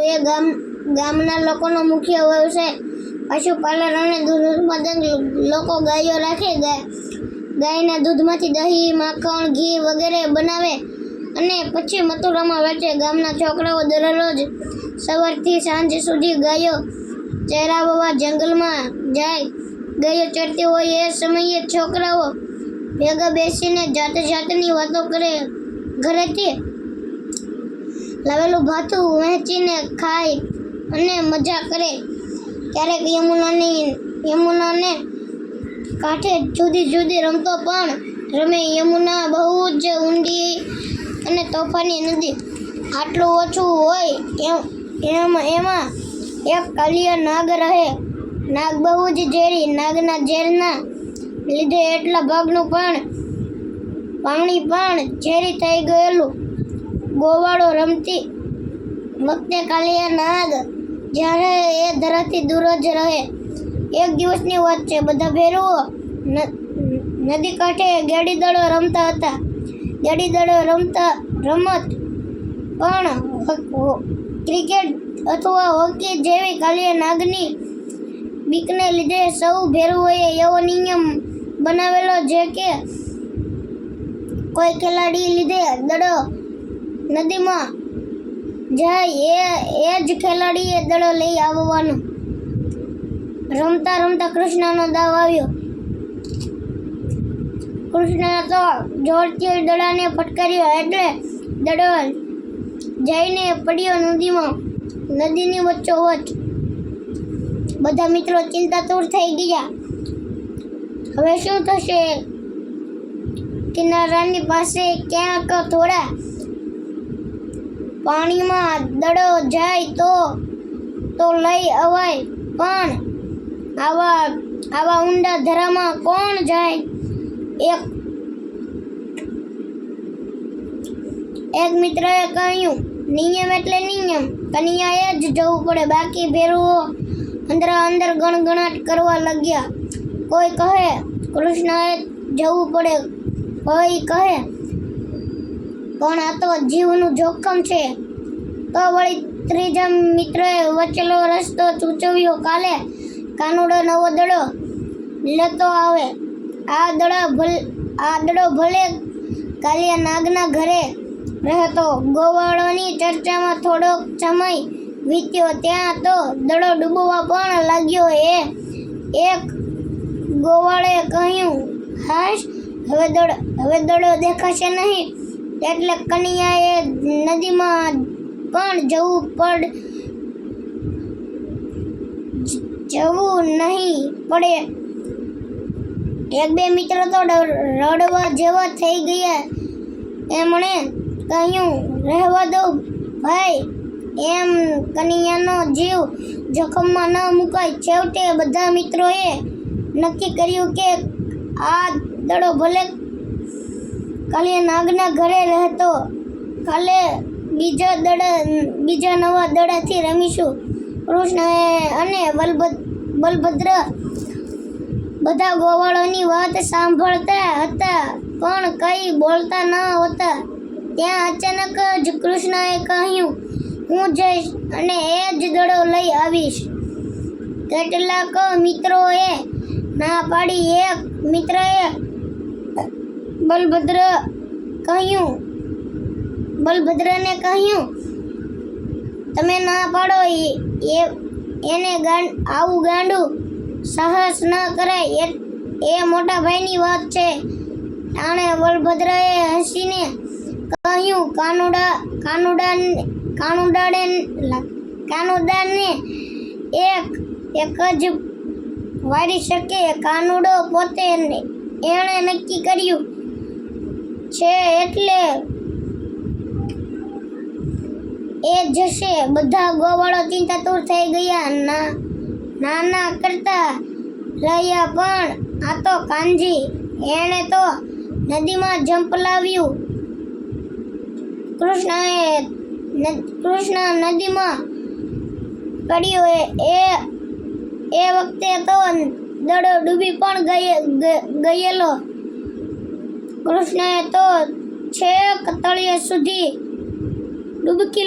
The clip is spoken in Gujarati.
એ ગામ, ગામના લોકોનો મુખ્ય વ્યવસાય પશુપાલન અને દૂધ ઉત્પાદન. લોકો ગાયો રાખે ગાય ગાયના દૂધમાંથી દહીં, માખણ, ઘી વગેરે બનાવે અને પછી મથુરામાં વેચે. ગામના છોકરાઓ દરરોજ સવારથી સાંજ સુધી ગાયો ચહેરાવવા જંગલમાં જાય. ગાયો ચરતી હોય એ સમયે છોકરાઓ ભેગા બેસીને જાત જાતની વાતો કરે. ઘરેથી લાવેલું ભાથું વહેંચીને ખાય અને મજા કરે. ક્યારેક યમુનાની, યમુનાને કાંઠે જુદી જુદી રમતો પણ રમે. યમુના બહુ જ ઊંડી અને તોફાની નદી. આટલું ઓછું હોય એમ- એમાં એમાં એક કાલિયો નાગ રહે. નાગ બહુ જ ઝેરી. નાગના ઝેરના લીધે એટલા ભાગનું પણ પાણી પણ ઝેરી થઈ ગયેલું. ગોવાળો રમતી વખતે કાલિયા નાદ જ્યારે એ ધરાથી દૂર જ રહે. એક દિવસની વાત છે, બધા ભેરુઓ નદી કાંઠે ગેડી દડો રમતા હતા. ગેડી દડો રમતા, રમત પણ ક્રિકેટ અથવા હોકી જેવી કાલિયા નાગની બીકને લીધે સૌ ભેરુઓએ એવો નિયમ બનાવેલો છે કે કોઈ ખેલાડી લીધે દડો નદીમાં જાય એ એ જ ખેલાડીએ દડો લઈ આવવાનો. રમતા રમતા કૃષ્ણનો દાવ આવ્યો. કૃષ્ણ તો જોરથી દડાને ફટકાર્યો એટલે દડો જઈને પડ્યો નદીમાં. નદીની વચ્ચોવચ બધા મિત્રો ચિંતાતુર થઈ ગયા. હવે શું થશે? કિનારાની પાસે ક્યાંક થોડા પાણીમાં દડો જાય તો તો લઈ અવાય. પણ આવા આવા ઊંડા ધરામાં કોણ જાય? એક એક મિત્રએ કહ્યું, નિયમ એટલે નિયમ. કન્યાએ જ જવું પડે. બાકી ભેરુઓ અંદર અંદર ગણગણાટ કરવા લાગ્યા. કોઈ કહે, કૃષ્ણએ જવું પડે. કોઈ કહે પણ આ તો જીવનું જોખમ છે. તો વળી ત્રીજા મિત્રએ વચલો રસ્તો સૂચવ્યો, કાલે કાનુડો નવો દડો લેતો આવે. આ દડા ભલે, આ દડો ભલે કાલિયા નાગના ઘરે રહેતો. ગોવાળોની ચર્ચામાં થોડોક સમય વીત્યો, ત્યાં તો દડો ડૂબવા પણ લાગ્યો એ. એક ગોવાળે કહ્યું, હાશ, હવે દડો હવે દડો દેખાશે નહીં. એટલે કન્યાએ નદીમાં પણ જવું પડ, જવું નહીં પડે. એક બે મિત્રો તો રડવા જેવા થઈ ગયા. એમણે કહ્યું, રહેવા દો ભાઈ. એમ કન્યાનો જીવ જોખમમાં ન મુકાય. છેવટે બધા મિત્રોએ નક્કી કર્યું કે આ દડો ભલે કાલે નાગના ઘરે રહેતો. કાલે બીજા દડા, બીજા નવા દડાથી રમીશું. કૃષ્ણ અને બલભદ્ર બધા ગોવાળોની વાત સાંભળતા હતા, પણ કંઈ બોલતા ન હતા. ત્યાં અચાનક જ કૃષ્ણએ કહ્યું, હું જઈશ અને એ જ દડો લઈ આવીશ. કેટલાક મિત્રોએ ના પાડી એક મિત્રએ બલભદ્ર કહ્યું. બલભદ્રને કહ્યું, તમે ના પાડો, એ- એને આવું ગાંડું સાહસ ન કરાય. એ મોટા ભાઈની વાત છે. આણે બલભદ્રએ હસીને કહ્યું, કાનુડા કાનુડા કાનુડાડે કાનુડાને એક એક જ વારી શકે. કાનુડો પોતે એણે નક્કી કર્યું. છે એટલે એ જશે. બધા ગોવાળો ચિંતાતુર થઈ ગયા. ના, નાના કરતા રહ્યા પણ આ તો કાનજી, એણે તો નદીમાં ઝંપલાવ્યું કૃષ્ણએ કૃષ્ણ નદીમાં પડ્યો એ- એ વખતે તો દડો ડૂબી પણ ગયેલો. કૃષ્ણએ તો છેક તળિયે સુધી ડૂબકી